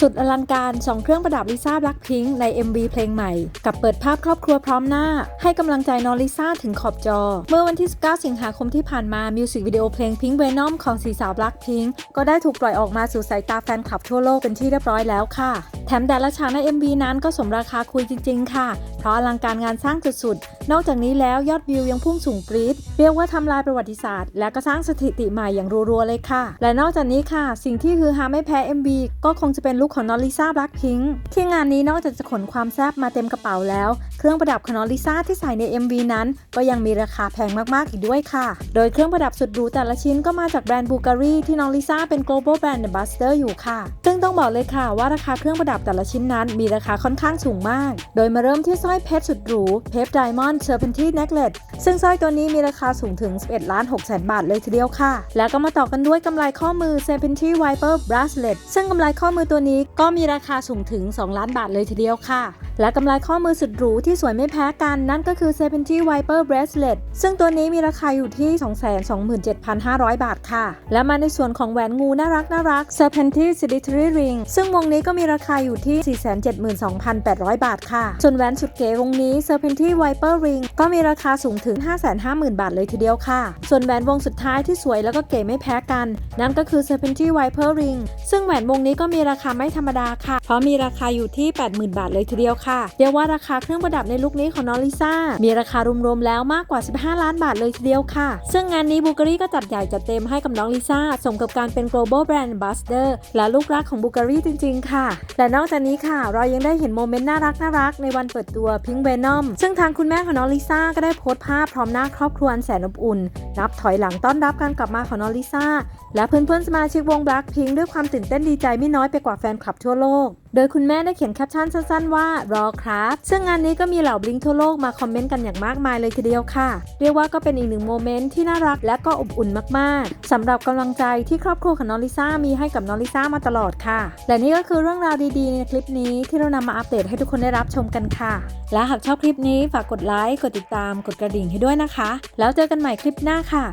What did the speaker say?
สุดอลังการสองเครื่องประดับลิซ่าบลักพิงค์ใน MV เพลงใหม่ กับเปิดภาพครอบครัวพร้อมหน้า ให้กำลังใจน้องลิซ่าถึงขอบจอ เมื่อวันที่ 19 สิงหาคมที่ผ่านมามิวสิกวิดีโอเพลง Pink Venom ของสีสาวบลักพิงค์ก็ได้ถูกปล่อยออกมาสู่สายตาแฟนคลับทั่วโลกเป็นที่เรียบร้อยแล้วค่ะ แถมแต่ละฉากใน MV นั้นก็สมราคาคุยจริง ๆ ค่ะ เพราะอลังการงานสร้างสุดๆ นอกจากนี้แล้วยอดวิวยังพุ่งสูงปรี๊ด เรียกว่าทำลายประวัติศาสตร์ และก็สร้างสถิติใหม่อย่างรัวๆเลยค่ะ และนอกจากนี้ค่ะ สิ่งที่ฮือฮาไม่แพ้ MV ก็คงจะเป็นลุคของนอลิซ่าแบล็คพิงที่งานนี้นอกจากจะขนความแซ่บมาเต็มกระเป๋าแล้ว เครื่องประดับของนอลิซ่าที่ใส่ใน MV นั้น ก็ยังมีราคาแพงมากๆอีกด้วยค่ะ โดยเครื่องประดับสุดหรูแต่ละชิ้นก็มาจากแบรนด์บูการีที่น้องลิซ่าเป็น global brand ambassador อยู่ค่ะ ซึ่งต้องบอกเลยค่ะว่าราคาเครื่องประดับแต่ละชิ้นนั้นมีราคาค่อนข้างสูงมาก โดยมาเริ่มที่สร้อยเพชรสุดหรูเพชรไดมอนด์เซอร์เพนทีเน็กเลตซึ่งสร้อยตัวนี้มีราคาสูงถึง 11 ล้าน6แสนบาทเลยทีเดียวค่ะ แล้วก็มาต่อกันด้วยกำไลข้อมือเซอร์เพนทีไวเปอร์บรัสเลตซึ่งกำไลข้อมือตัวนี้ก็มีราคาสูงถึง 2 ล้านบาทเลยทีเดียวค่ะ และกำไลข้อมือสุดหรูที่สวยไม่แพ้กันนั่นก็คือ70 Viper Bracelet ซึ่งตัวนี้มีราคาอยู่ที่ 227,500 บาทค่ะ และมาในส่วนของแหวนงูน่ารักน่ารัก Serpentine Silitary Ring ซึ่งวงนี้ก็มีราคาอยู่ยู่ที่ 472,800 บาทค่ะ ส่วนแหวนสุดเก๋วงนี้ Serpentine Viper Ring ก็มีราคาสูงถึง 550,000 บาทเลยทีเดียวค่ะ ส่วนแหวนวงสุดท้ายที่สวยแล้วก็เก๋ไม่แพ้กัน นั่นก็คือ Serpentine Viper Ring ซึ่งแหวนวงนี้ก็มีราคาไม่ธรรมดาค่ะ เพราะมีราคาอยู่ที่ 80,000 บาทเลยทีเดียวค่ะ เรียกว่าราคาเครื่องประดับในลุคนี้ของน้องลิซ่า มีราคารวมๆแล้วมากกว่า 15 ล้านบาทเลยทีเดียวค่ะ ซึ่งงานนี้บูการีก็จัดใหญ่จัดเต็มให้กับน้องลิซ่าสมกับการเป็น global brand ambassador และลูกรักของบูการีจริง ๆ ค่ะ และนอกจากนี้ค่ะ เรายังได้เห็นโมเมนต์น่ารักน่ารักในวันเปิดตัว Pink Venom ซึ่งทางคุณแม่ของน้องลิซ่าก็ได้โพสต์ภาพพร้อมหน้าครอบครัวแสนอบอุ่น นับถอยหลังต้อนรับการกลับมาของน้องลิซ่า และเพื่อนๆสมาชิกวง Blackpink ด้วยความตื่นเต้นดีใจไม่น้อยไปกว่าแฟนคลับทั่วโลก โดยคุณแม่ได้เขียนแคปชั่นสั้นๆ ว่ารอครับ ซึ่งงานนี้ก็มีเหล่าบลิงทั่วโลกมาคอมเมนต์กันอย่างมากมายเลยทีเดียวค่ะ เรียกว่าก็เป็นอีกหนึ่งโมเมนต์ที่น่ารักและก็อบอุ่นมากๆสำหรับกำลังใจที่ครอบครัวของน้องลิซ่ามีให้กับน้องลิซ่ามาตลอดค่ะ และนี่ก็คือเรื่องราวดีีในคลิปนี้ที่เรานำมาอัปเดตให้ทุกคนได้รับชมกันค่ะ และหากชอบคลิปนี้ฝากกดไลค์ กดติดตาม กดกระดิ่งให้ด้วยนะคะ แล้วเจอกันใหม่คลิปหน้าค่ะ